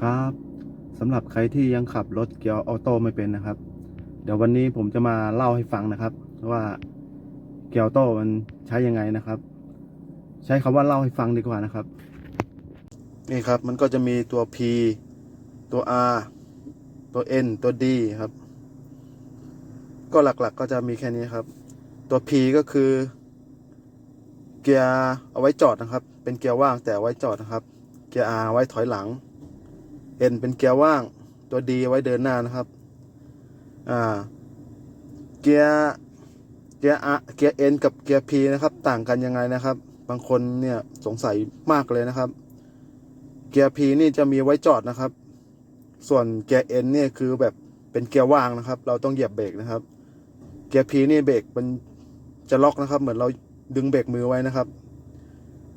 ครับสำหรับใครที่ยังขับรถเกียร์ออโต้ไม่เป็นนะครับ เดี๋ยววันนี้ผมจะมาเล่าให้ฟังนะครับ ว่าเกียร์ออโต้มันใช้ยังไงนะครับ ใช้คำว่าเล่าให้ฟังดีกว่านะครับ นี่ครับมันก็จะมีตัว P ตัว R ตัว N ตัว D ครับ ก็หลักๆก็จะมีแค่นี้ครับ ตัว P ก็คือ เกียร์เอาไว้จอดนะครับ เป็นเกียร์ว่างแต่ไว้จอดนะครับ เกียร์ R ไว้ถอยหลัง N เป็นเกียร์ว่าง ตัว D ไว้เดินหน้านะครับ อ่า เกียร์ เกียร์ R เกียร์ N กับเกียร์ P นะครับ ต่างกันยังไงนะครับ บางคนเนี่ยสงสัยมากเลยนะครับ เกียร์ P นี่จะมีไว้จอดนะครับ ส่วนเกียร์ N เนี่ยคือแบบเป็นเกียร์ว่างนะครับ เราต้องเหยียบเบรกนะครับ เกียร์ P นี่เบรกมันจะล็อกนะครับ เหมือนเราดึงเบรกมือไว้นะครับ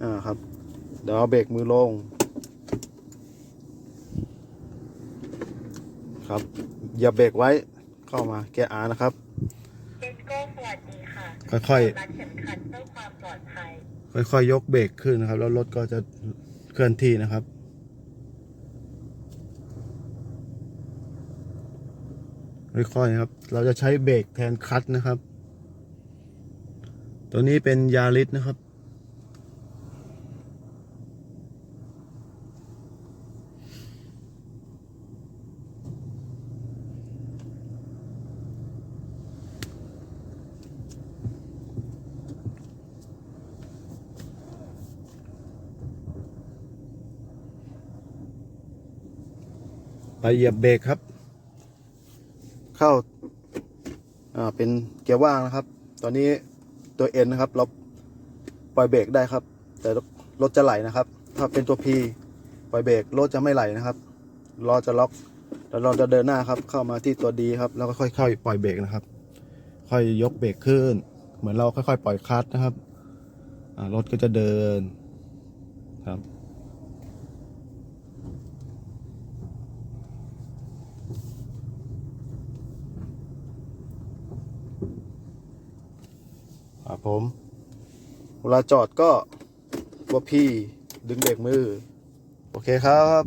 อ่าครับ เดี๋ยวเอาเบรกมือลง ครับ อย่าเบรกไว้เข้ามาเกียร์ R นะครับเอสโก้สวัสดีค่ะค่อยรัดเข็มขัดเพื่อความปลอดภัย ๆ ค่อยๆ ยกเบรกขึ้นนะครับ แล้วรถก็จะเคลื่อนที่นะครับ ค่อยๆครับ เราจะใช้เบรกแทนคลัตช์นะครับ ตัวนี้เป็นยาริสนะครับ ไปเหยียบเบรกครับ เข้าอ่าเป็นเกียร์ว่างนะครับ ตอนนี้ตัว N นนะครับ เราปล่อยเบรกได้ครับ แต่รถจะไหลนะครับ ถ้าเป็นตัว P ปล่อยเบรกรถจะไม่ไหลนะครับล้อจะล็อกแล้วเราจะเดินหน้าครับ เข้ามาที่ตัวดีครับ แล้วก็ค่อยๆปล่อยเบรกนะครับ ค่อยยกเบรกขึ้น เหมือนเราค่อยๆ ปล่อยคลัตช์นะครับรถก็จะเดิน ครับ ครับ ผม เวลาจอดก็ว่าพี่ดึงเบรกมือ โอเคครับ